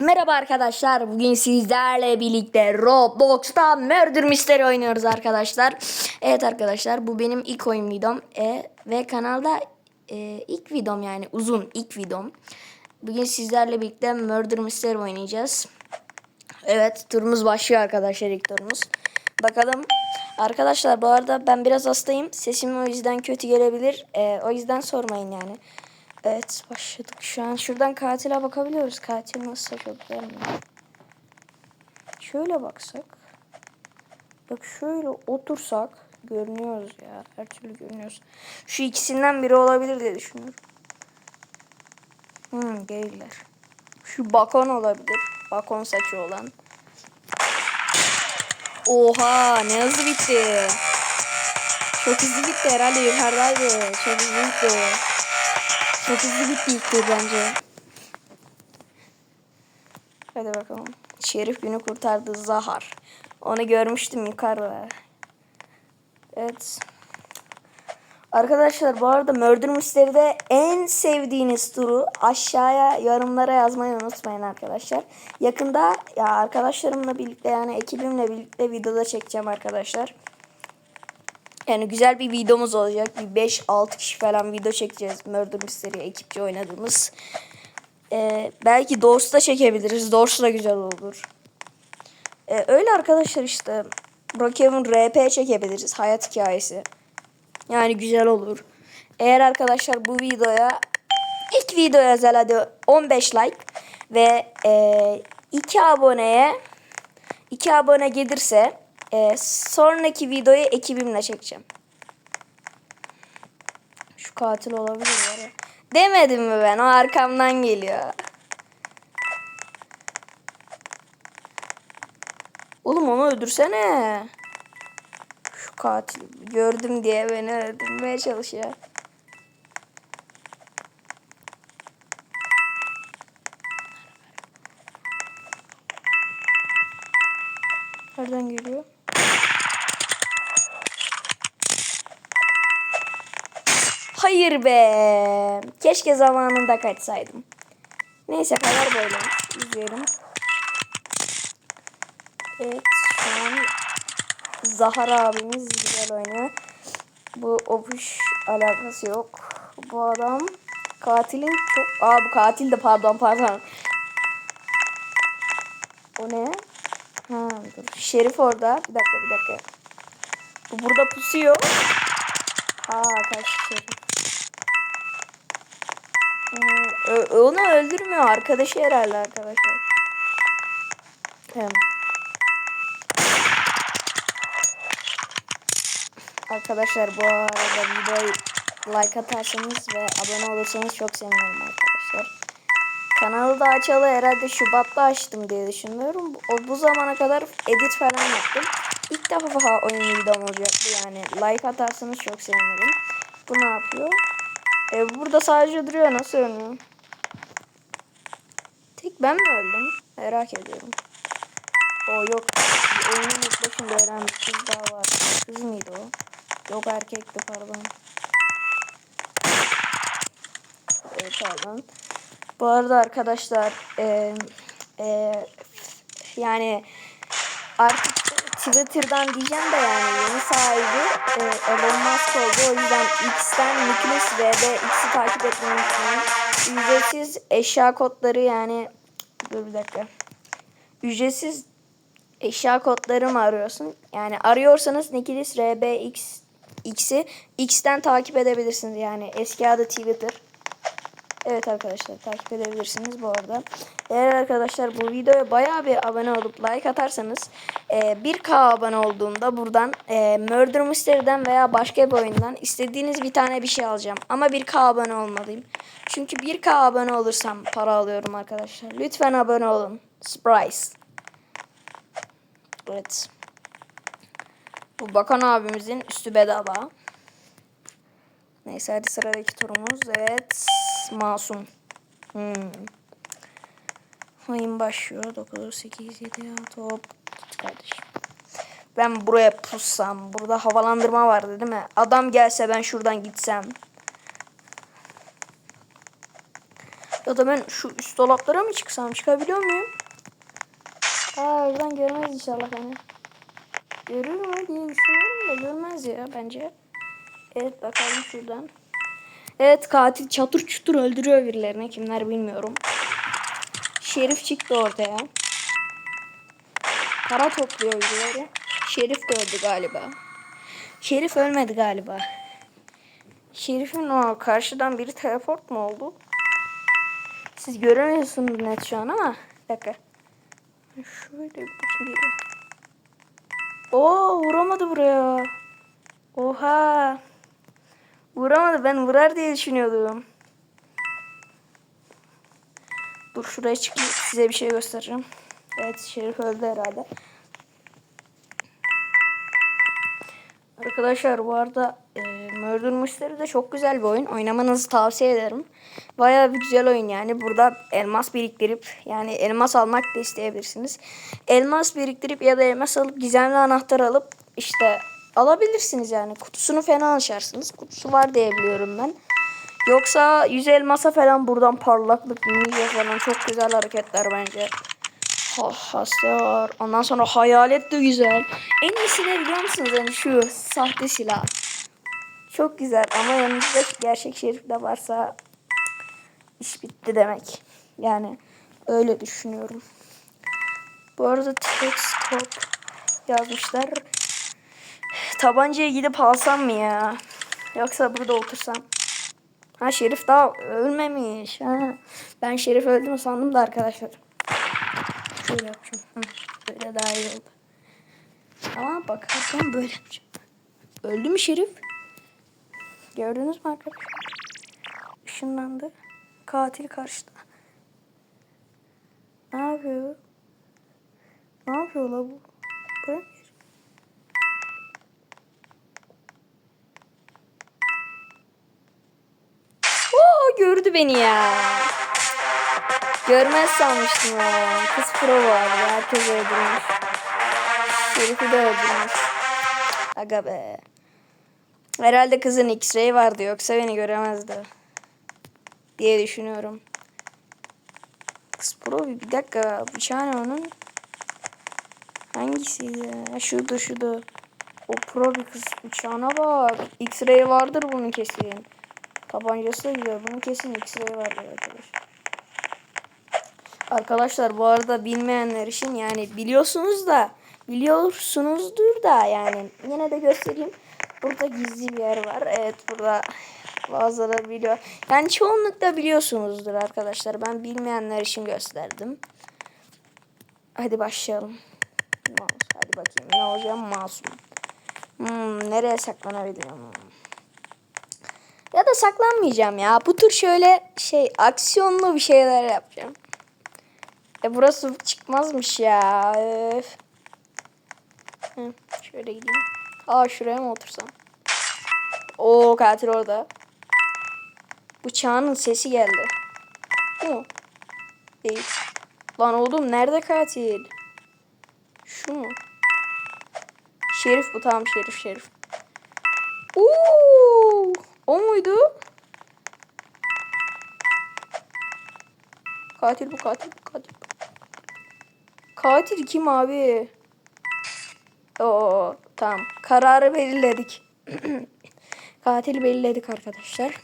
Merhaba arkadaşlar. Bugün sizlerle birlikte Roblox'ta Murder Mystery oynuyoruz arkadaşlar. Evet arkadaşlar bu benim ilk oyun videom. E, ve kanalda e, ilk videom yani uzun ilk videom. Bugün sizlerle birlikte Murder Mystery oynayacağız. Evet turumuz başlıyor arkadaşlar ilk turumuz. Bakalım. Arkadaşlar bu arada ben biraz hastayım. Sesim o yüzden kötü gelebilir. E, o yüzden sormayın yani. Evet başladık şu an. Şuradan katile bakabiliyoruz. Katil nasıl mi? Şöyle baksak. Bak şöyle otursak görünüyoruz ya. Her türlü görünüyoruz. Şu ikisinden biri olabilir diye düşünüyorum. Hmm değiller. Şu bakon olabilir. Bakon saçı olan. Oha ne hızlı bitti. Çok hızlı bitti herhalde yukarıdaydı. Çok hızlı bitti. Çok hızlı bitti bence. Hadi bakalım. Şerif günü kurtardı Zahar. Onu görmüştüm yukarıda. Evet. Arkadaşlar bu arada Murder Mystery'de en sevdiğiniz turu aşağıya yorumlara yazmayı unutmayın arkadaşlar. Yakında ya arkadaşlarımla birlikte yani ekibimle birlikte videoda çekeceğim arkadaşlar. Yani güzel bir videomuz olacak. Bir 5-6 kişi falan video çekeceğiz. Murder Mystery ekipçe oynadığımız. Ee, belki Dors'ta çekebiliriz. Dors da güzel olur. Ee, öyle arkadaşlar işte. Brookhaven RP çekebiliriz. Hayat hikayesi. Yani güzel olur. Eğer arkadaşlar bu videoya ilk videoya özel hadi 15 like ve e, 2 aboneye 2 abone gelirse e, sonraki videoyu ekibimle çekeceğim. Şu katil olabilir ya. Demedim mi ben? O arkamdan geliyor. Oğlum onu öldürsene. Şu katil gördüm diye beni öldürmeye çalışıyor. Nereden geliyor? Hayır be. Keşke zamanında kaçsaydım. Neyse kadar böyle. İzleyelim. Evet şu an Zahar abimiz güzel oynuyor. Bu opuş alakası yok. Bu adam katilin çok... Aa bu katil de pardon pardon. O ne? Ha dur. Şerif orada. Bir dakika bir dakika. Bu burada pusuyor. Aa kaç Şerif. Hmm, ö- onu öldürmüyor. Arkadaşı herhalde arkadaşlar. Hem. Arkadaşlar bu arada videoyu like atarsanız ve abone olursanız çok sevinirim arkadaşlar. Kanalı da açalı herhalde Şubat'ta açtım diye düşünüyorum. O, bu zamana kadar edit falan yaptım. İlk defa oyun videom olacaktı yani. Like atarsanız çok sevinirim. Bu ne yapıyor? E, burada sadece duruyor. Nasıl ölmüyor? Tek ben mi öldüm? Merak ediyorum. O yok. Oyunun ilk başında ölen bir kız daha var. Kız mıydı o? Yok erkekti pardon. Evet pardon. Bu arada arkadaşlar e, e, yani artık Twitter'dan diyeceğim de yani yeni sahibi e, Elon Musk oldu. O yüzden X'ten Nicholas VB X'i takip etmeyi unutmayın. Ücretsiz eşya kodları yani dur bir dakika. Ücretsiz eşya kodları mı arıyorsun? Yani arıyorsanız Nicholas RBX X'i X'ten takip edebilirsiniz. Yani eski adı Twitter. Evet arkadaşlar takip edebilirsiniz bu arada. Eğer arkadaşlar bu videoya bayağı bir abone olup like atarsanız e, 1K abone olduğumda buradan e, Murder Mystery'den veya başka bir oyundan istediğiniz bir tane bir şey alacağım. Ama 1K abone olmalıyım. Çünkü 1K abone olursam para alıyorum arkadaşlar. Lütfen abone olun. Surprise. Evet. Bu Bakan abimizin üstü bedava. Neyse hadi sıradaki turumuz. Evet. Masum. Hmm. Oyun başlıyor. 9, 8, 7, 6 hop. Kardeşim. Ben buraya pussam. Burada havalandırma vardı değil mi? Adam gelse ben şuradan gitsem. Ya da ben şu üst dolaplara mı çıksam? Çıkabiliyor muyum? Aa oradan görmez inşallah beni. Görür mü diye düşünüyorum da görmez ya bence. Evet bakalım şuradan. Evet katil çatır çutur öldürüyor birilerini. Kimler bilmiyorum. Şerif çıktı ortaya. Para topluyor birileri. Şerif de öldü galiba. Şerif ölmedi galiba. Şerif'in o karşıdan biri teleport mu oldu? Siz göremiyorsunuz net şu an ama. Bir dakika. Şöyle bir bakayım. Oo vuramadı buraya. Oha. Vuramadı. Ben vurar diye düşünüyordum. Dur şuraya çıkayım. Size bir şey göstereceğim. Evet Şerif öldü herhalde. Arkadaşlar bu arada e, Murder Mystery de çok güzel bir oyun. Oynamanızı tavsiye ederim. Bayağı bir güzel oyun yani. Burada elmas biriktirip yani elmas almak da isteyebilirsiniz. Elmas biriktirip ya da elmas alıp gizemli anahtar alıp işte alabilirsiniz yani. Kutusunu falan açarsınız. Kutusu var diye biliyorum ben. Yoksa 100 elmasa falan buradan parlaklık, ninja falan çok güzel hareketler bence. Ha, hasta var. Ondan sonra hayalet de güzel. En iyisi ne biliyor musunuz? Hani şu sahte silah. Çok güzel ama yanınızda gerçek şerif de varsa iş bitti demek. Yani öyle düşünüyorum. Bu arada stop yazmışlar. Tabancaya gidip alsam mı ya? Yoksa burada otursam. Ha Şerif daha ölmemiş. Ha. Ben Şerif öldü mü sandım da arkadaşlar. Şöyle yapacağım. Hı, Böyle daha iyi oldu. Ama bakarken böyle yapacağım. Öldü mü Şerif? Gördünüz mü arkadaşlar? Işınlandı. Katil karşıda. Ne yapıyor? Ne yapıyor la bu? Buraya gördü beni ya. Görmez sanmıştım ya. Kız pro vardı. Herkes öldürmüş. Şerif'i de öldürmüş. Aga be. Herhalde kızın X-ray vardı yoksa beni göremezdi. Diye düşünüyorum. Kız pro bir dakika. Tane onun. Hangisiydi? ya? Şudu şudu. O pro bir kız bıçağına bak. X-ray vardır bunun kesin. Tabancası da güzel. Bunun kesin X-ray vardır arkadaşlar. Arkadaşlar bu arada bilmeyenler için yani biliyorsunuz da biliyorsunuzdur da yani yine de göstereyim. Burada gizli bir yer var. Evet burada bazıları biliyor. Yani çoğunlukla biliyorsunuzdur arkadaşlar. Ben bilmeyenler için gösterdim. Hadi başlayalım. Hadi bakayım ne olacağım masum. Hmm, nereye saklanabilirim? Ya da saklanmayacağım ya. Bu tur şöyle şey aksiyonlu bir şeyler yapacağım. E burası çıkmazmış ya. Öf. Hı, şöyle gideyim. Aa şuraya mı otursam? Oo katil orada. Bıçağının sesi geldi. Bu mu? Değil. Lan oğlum nerede katil? Şu mu? Şerif bu tamam şerif şerif. Oo, o muydu? Katil bu katil bu katil. Katil kim abi? Oo tamam. Kararı belirledik. katil belirledik arkadaşlar.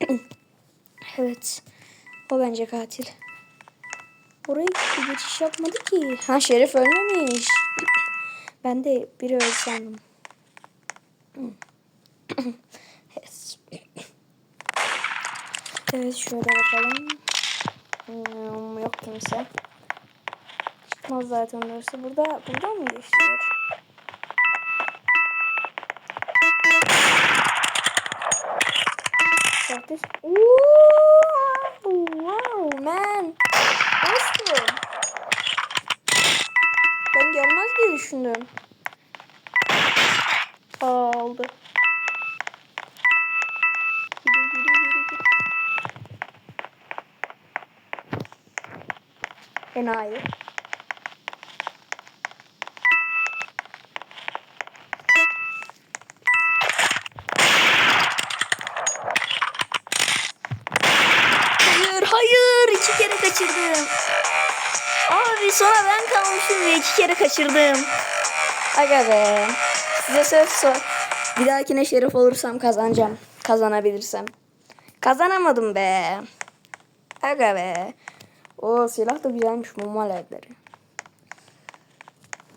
evet. O bence katil. Oraya bir geçiş yapmadı ki. Ha Şerif ölmemiş. ben de biri öldü sandım. evet. şöyle bakalım. Hmm, yok kimse. Çıkmaz zaten orası. Burada, burada mı geçiyor? Sahte... Ooh, wow man. Nasıl? Ben gelmez diye düşündüm. Aa oldu. Enayi. Hayır, hayır. Abi sonra ben kalmışım ve iki kere kaçırdım. Aga be. Size söz sor. Bir dahakine şerif olursam kazanacağım. Kazanabilirsem. Kazanamadım be. Aga be. O silah da güzelmiş mumma ledleri.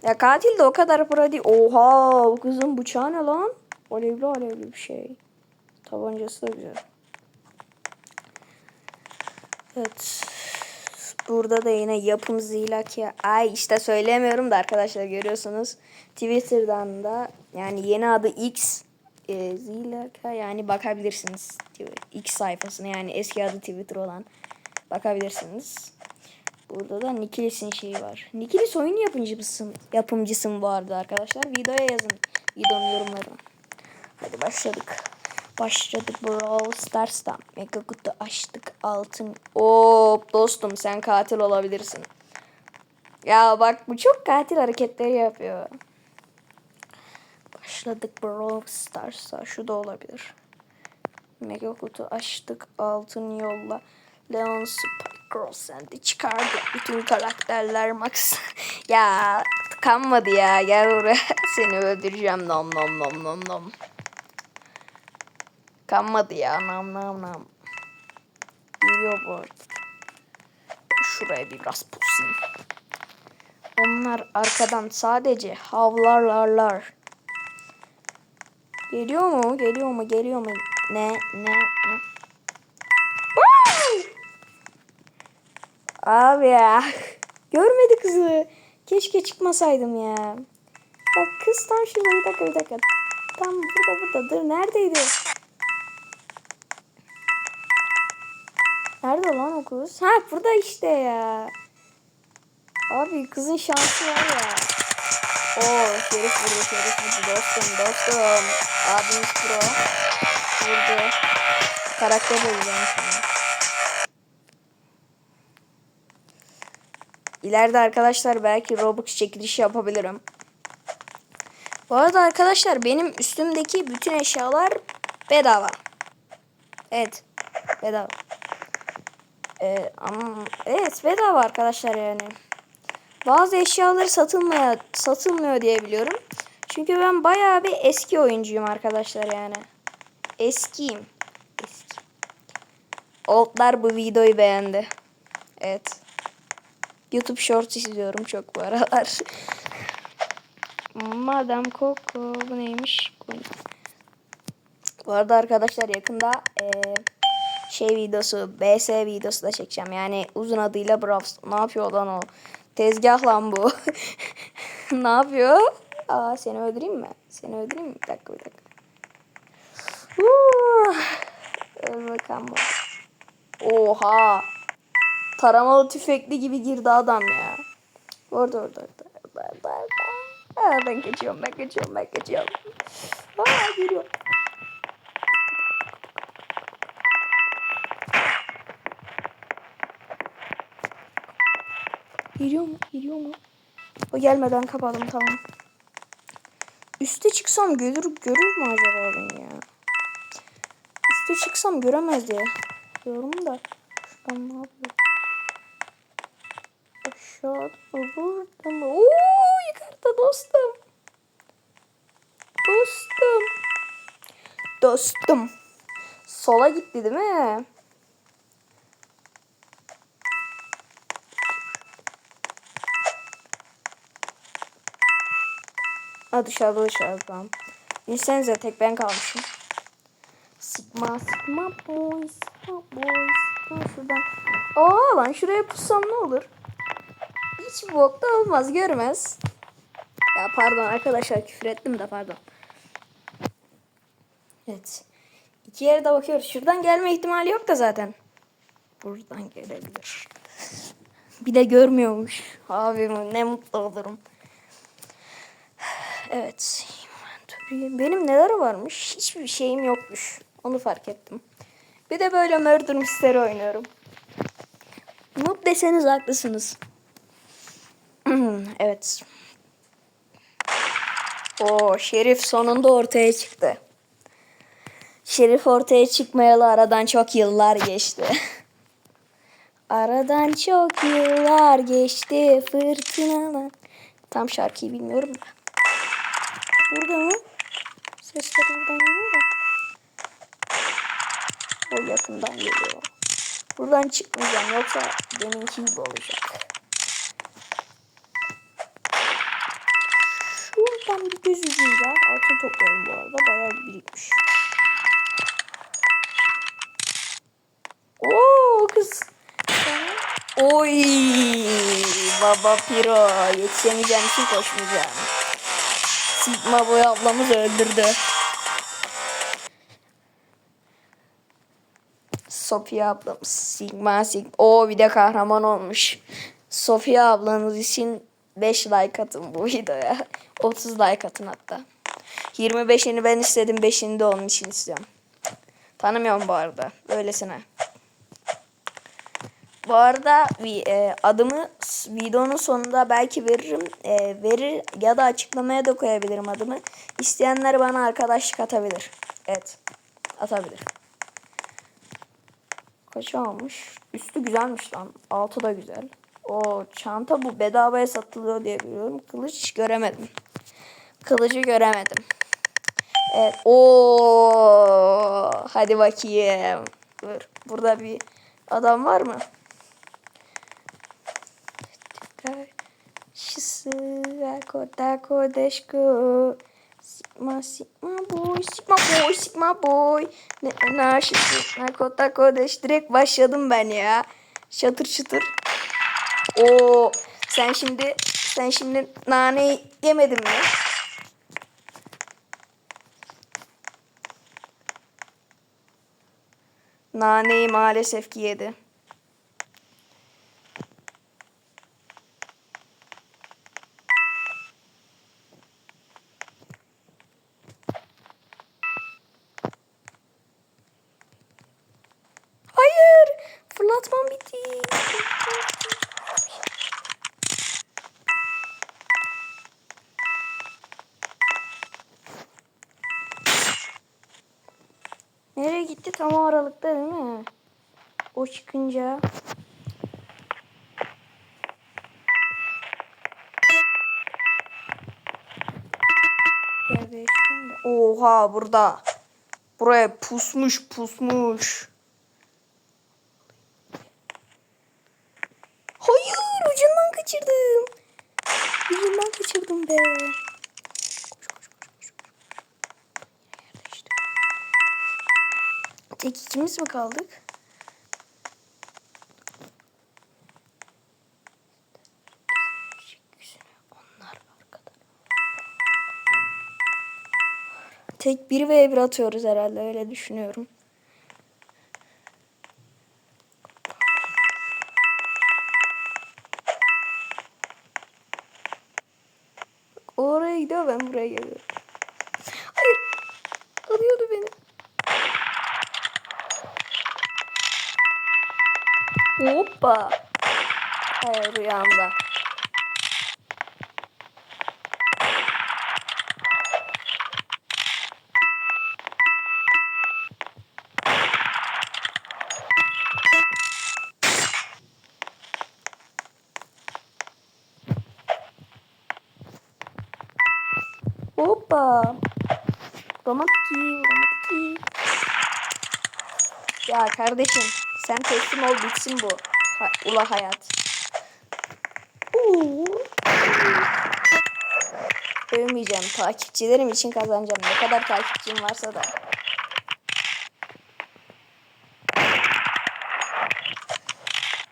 Ya katil de o kadar pro değil. Oha bu kızın bıçağı ne lan? Alevli alevli bir şey. Tabancası da güzel. Evet. Burada da yine yapım Zilakya. Ay işte söylemiyorum da arkadaşlar görüyorsunuz. Twitter'dan da yani yeni adı X e, Zilakya yani bakabilirsiniz. X sayfasına yani eski adı Twitter olan bakabilirsiniz. Burada da Nikilis'in şeyi var. Nikilis oyun yapımcısı, yapımcısı mı vardı arkadaşlar? Videoya yazın. Videonun yorumlarına. Hadi başladık. Başladık Brawl Stars'ta. Mega kutu açtık. Altın. Hop dostum sen katil olabilirsin. Ya bak bu çok katil hareketleri yapıyor. Başladık Brawl Stars'a. Şu da olabilir. Mega kutu açtık. Altın yolla. Leon Spike Sand'i çıkardık. Bütün karakterler max. ya tıkanmadı ya. Gel buraya. Seni öldüreceğim. Nom nom nom nom nom. Kanmadı ya. Nam nam nam. Geliyor bu arada. Şuraya bir biraz pusayım. Onlar arkadan sadece havlarlarlar. Geliyor mu? Geliyor mu? Geliyor mu? Ne? Ne? Ne? Abi ya. Görmedi kızı. Keşke çıkmasaydım ya. Bak kız tam şurada bir dakika bir dakika. Tam burada burada. Dur neredeydi? Nerede lan o kız? Ha burada işte ya. Abi kızın şansı var ya. Oo Şerif vurdu Şerif vurdu dostum dostum. Abimiz pro. Vurdu. Karakter olacağım şimdi. İleride arkadaşlar belki Robux çekilişi yapabilirim. Bu arada arkadaşlar benim üstümdeki bütün eşyalar bedava. Evet bedava. Ee, ama evet bedava arkadaşlar yani. Bazı eşyaları satılmaya satılmıyor diye biliyorum. Çünkü ben bayağı bir eski oyuncuyum arkadaşlar yani. Eskiyim. Eski. Oldlar bu videoyu beğendi. Evet. YouTube Shorts izliyorum çok bu aralar. Madam Coco bu neymiş? Bu arada arkadaşlar yakında eee şey videosu, BS videosu da çekeceğim. Yani uzun adıyla Brawl. Ne yapıyor lan o? Tezgah lan bu. ne yapıyor? Aa seni öldüreyim mi? Seni öldüreyim mi? Bir dakika bir dakika. Öl bakalım. Oha. Taramalı tüfekli gibi girdi adam ya. Orada orada orada. orada, orada, orada. Aa, ben geçiyorum ben geçiyorum ben geçiyorum. Aa geliyor. Geliyor mu? Geliyor mu? O gelmeden kapadım tamam. Üste çıksam görür, görür mü acaba beni ya? Üste çıksam göremez diye. Diyorum da. Şuradan ne yapıyor? Aşağıda mı? Burada mı? Oo yukarıda dostum. Dostum. Dostum. Sola gitti değil mi? Ha dışarıda dışarıda tamam. Bilsenize tek ben kalmışım. Sigma sigma boy sigma boy şuradan. Aa lan şuraya pussam ne olur? Hiç bok da olmaz görmez. Ya pardon arkadaşlar küfür ettim de pardon. Evet. İki yere de bakıyoruz. Şuradan gelme ihtimali yok da zaten. Buradan gelebilir. Bir de görmüyormuş. Abi ne mutlu olurum. Evet. Benim neler varmış? Hiçbir şeyim yokmuş. Onu fark ettim. Bir de böyle Murder Mystery oynuyorum. Noob deseniz haklısınız. evet. O Şerif sonunda ortaya çıktı. Şerif ortaya çıkmayalı aradan çok yıllar geçti. Aradan çok yıllar geçti fırtınalar. Tam şarkıyı bilmiyorum da. Burada mı? Sesler buradan geliyor. O yakından geliyor. Buradan çıkmayacağım yoksa deminki gibi olacak. Şuradan bir göz ucuyla altın toplayalım bu arada. Bayağı birikmiş. Oo kız. Oy baba piro yetişemeyeceğim için koşmayacağım. Sigma boy ablamız öldürdü. Sofia ablamız Sigma Sigma. O bir de kahraman olmuş. Sofia ablanız için 5 like atın bu videoya. 30 like atın hatta. 25'ini ben istedim 5'ini de onun için istiyorum. Tanımıyorum bu arada. Öylesine. Bu arada e, adımı videonun sonunda belki veririm. E, verir ya da açıklamaya da koyabilirim adımı. İsteyenler bana arkadaşlık atabilir. Evet. Atabilir. Kaç almış? Üstü güzelmiş lan. Altı da güzel. O çanta bu bedavaya satılıyor diye biliyorum. Kılıç göremedim. Kılıcı göremedim. Evet. Oo, hadi bakayım. Dur. Burada bir adam var mı? Koda Kodeşko Sigma Sigma Boy Sigma Boy Sigma Boy Ne Narşısı Narkota Kodeş Direkt başladım ben ya Şatır şıtır Oo sen şimdi sen şimdi nane yemedin mi? Naneyi maalesef ki yedi. Hayır. Fırlatmam bitti. Nereye gitti? Tam o aralıkta değil mi? O çıkınca. Yer değiştireyim de. Oha burada. Buraya pusmuş pusmuş. Hayır ucundan kaçırdım. Ucundan kaçırdım be. Tek ikimiz mi kaldık? Tek bir ve bir atıyoruz herhalde öyle düşünüyorum. Oraya gidiyor ben buraya geliyorum. Hayır. Alıyordu beni. Hoppa. Hayır rüyamda. Hoppa. Romantik, romantik. Ya kardeşim sen teslim ol bitsin bu. Ha, ula hayat. Oo. Övmeyeceğim. Takipçilerim için kazanacağım. Ne kadar takipçim varsa da.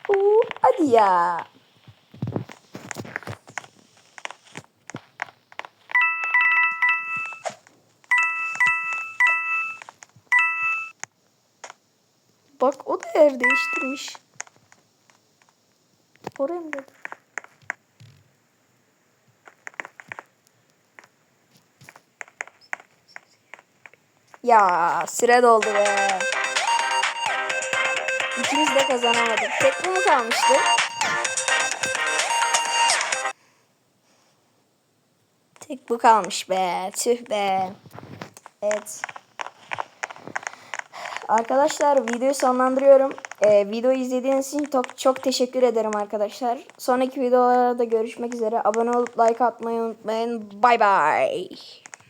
Oo, hadi ya. Değiştirmiş. Oraya mı dedi? Ya süre doldu be. İkimiz de kazanamadık. Tek bu mu kalmıştı? Tek bu kalmış be. Tüh be. Evet. Arkadaşlar videoyu sonlandırıyorum. Ee, videoyu izlediğiniz için çok, çok teşekkür ederim arkadaşlar. Sonraki videolarda görüşmek üzere. Abone olup like atmayı unutmayın. Bay bay.